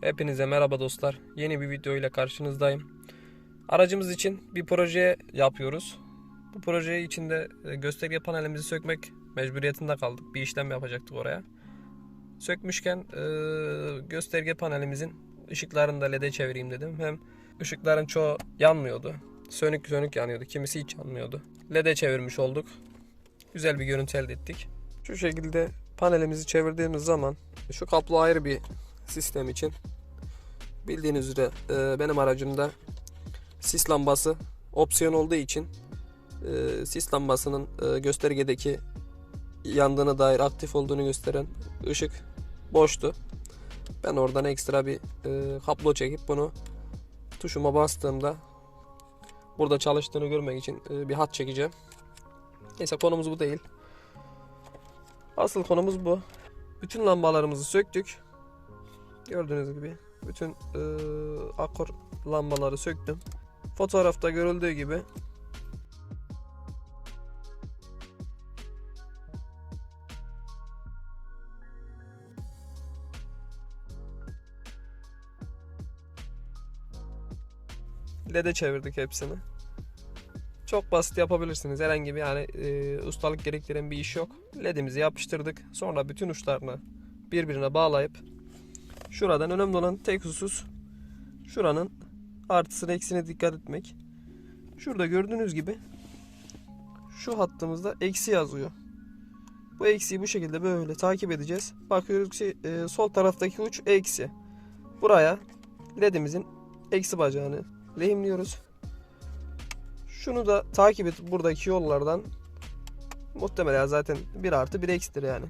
Hepinize merhaba dostlar. Yeni bir video ile karşınızdayım. Aracımız için bir proje yapıyoruz. Bu proje içinde e, gösterge panelimizi sökmek mecburiyetinde kaldık. Bir işlem yapacaktık oraya. Sökmüşken e, gösterge panelimizin ışıklarını da LED'e çevireyim dedim. Hem ışıkların çoğu yanmıyordu. Sönük sönük yanıyordu. Kimisi hiç yanmıyordu. LED'e çevirmiş olduk. Güzel bir görüntü elde ettik. Şu şekilde panelimizi çevirdiğimiz zaman şu kablo ayrı bir sistem için bildiğiniz üzere e, benim aracımda sis lambası opsiyon olduğu için e, sis lambasının e, göstergedeki yandığına dair aktif olduğunu gösteren ışık boştu. Ben oradan ekstra bir e, kablo çekip bunu tuşuma bastığımda burada çalıştığını görmek için e, bir hat çekeceğim. Neyse konumuz bu değil. Asıl konumuz bu. Bütün lambalarımızı söktük. Gördüğünüz gibi bütün e, akor lambaları söktüm. Fotoğrafta görüldüğü gibi LED'e çevirdik hepsini. Çok basit yapabilirsiniz. Herhangi bir yani e, ustalık gerektiren bir iş yok. LED'imizi yapıştırdık. Sonra bütün uçlarını birbirine bağlayıp şuradan önemli olan tek husus şuranın artısına eksine dikkat etmek. Şurada gördüğünüz gibi şu hattımızda eksi yazıyor. Bu eksiyi bu şekilde böyle takip edeceğiz. Bakıyoruz ki e, sol taraftaki uç eksi. Buraya ledimizin eksi bacağını lehimliyoruz. Şunu da takip et buradaki yollardan muhtemelen zaten 1 artı 1 eksidir yani.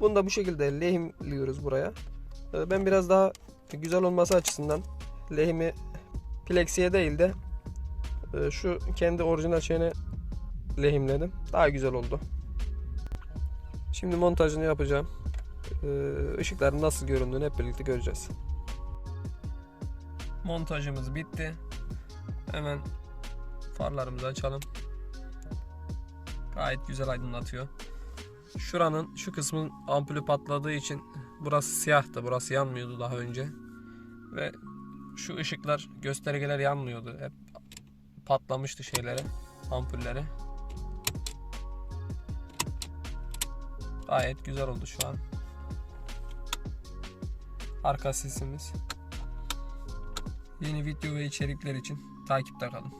Bunu da bu şekilde lehimliyoruz buraya. Ee, Ben biraz daha güzel olması açısından lehimi plexiye değil de e, şu kendi orijinal şeyine lehimledim. Daha güzel oldu. Şimdi montajını yapacağım. Ee, Işıkların nasıl göründüğünü hep birlikte göreceğiz. Montajımız bitti. Hemen farlarımızı açalım. Gayet güzel aydınlatıyor. Şuranın şu kısmın ampulü patladığı için burası siyahtı. Burası yanmıyordu daha önce. Ve şu ışıklar göstergeler yanmıyordu. Hep patlamıştı şeyleri, ampulleri. Gayet güzel oldu şu an. Arka sesimiz. Yeni video ve içerikler için takipte kalın.